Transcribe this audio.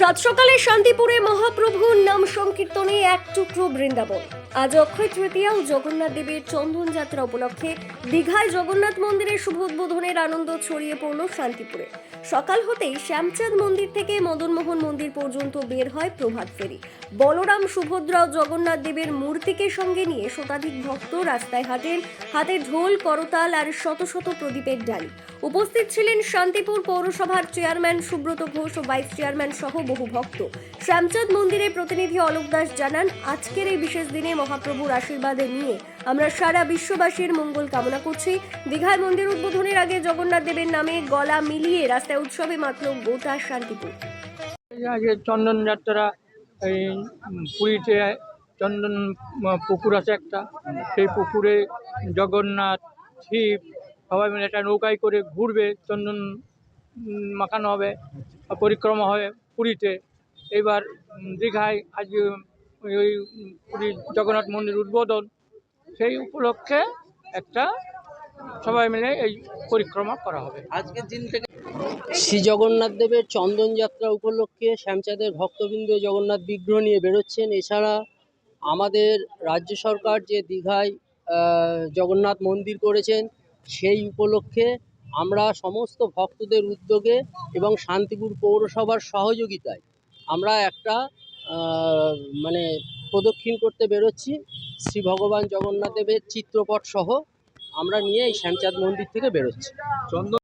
সাত সকালে শান্তিপুরে মহাপ্রভুর নাম সংকীর্তনে এক টুকরো বৃন্দাবন। আজ অক্ষয় তৃতীয়া ও জগন্নাথ দেবের চন্দন যাত্রা উপলক্ষে দীঘায় জগন্নাথ মন্দিরের শুভ উদ্বোধনের আনন্দ ছড়িয়ে পড়ল শান্তিপুরে। সকাল হতেই শ্যামচাঁদ মন্দির থেকে মদনমোহন মন্দির পর্যন্ত বের হয় প্রভাত ফেরি। বলরাম সুভদ্রা ও জগন্নাথ দেবের মূর্তিকে সঙ্গে নিয়ে শতাধিক ভক্ত রাস্তায় হাঁটেন, হাতে ঢোল, করতাল আর শত শত প্রদীপের ডালি। উপস্থিত ছিলেন শান্তিপুর পৌরসভার চেয়ারম্যান সুব্রত ঘোষ ও ভাইস চেয়ারম্যান সহ বহু ভক্ত। শ্যামচাঁদ মন্দিরের প্রতিনিধি অলোক দাস জানান, আজকের এই বিশেষ দিনে মহাপ্রভুর আশীর্বাদে নিয়ে আমরা সারা বিশ্ববাসীর মঙ্গল কামনা করছি। দীঘায় মন্দির উদ্বোধনের আগে জগন্নাথ দেবের নামে গলা মিলিয়ে রাস্তায় উৎসবে মাত্র গোটা শান্তিপুর। আজকে চন্দন যাত্রা, এই পুরীতে চন্দন পুকুর আছে একটা। সেই পুকুরে জগন্নাথ, শিব সবাই মিলে একটা নৌকায় করে ঘুরবে, চন্দন মাখানো হবে, পরিক্রমা হবে পুরীতে। এবার দীঘায় আজকে ওই ওই উম, পুরী জগন্নাথ মন্দির উদ্বোধন সেই উপলক্ষে একটা সবাই মিলে এই পরিক্রমা করা হবে। আজকের দিন থেকে শ্রী জগন্নাথ দেবের চন্দন যাত্রা উপলক্ষে শ্যামচাঁদের ভক্তবৃন্দ জগন্নাথ বিগ্রহ নিয়ে বেরোচ্ছেন। এছাড়া আমাদের রাজ্য সরকার যে দীঘায় জগন্নাথ মন্দির করেছেন সেই উপলক্ষে আমরা সমস্ত ভক্তদের উদ্যোগে এবং শান্তিপুর পৌরসভার সহযোগিতায় আমরা একটা মানে প্রদক্ষিণ করতে বেরোচ্ছি। শ্রী ভগবান জগন্নাথ দেবের চিত্রপট সহ আমরা নিয়ে এই শ্যামচাঁদ মন্দির থেকে বেরোচ্ছি। চন্দন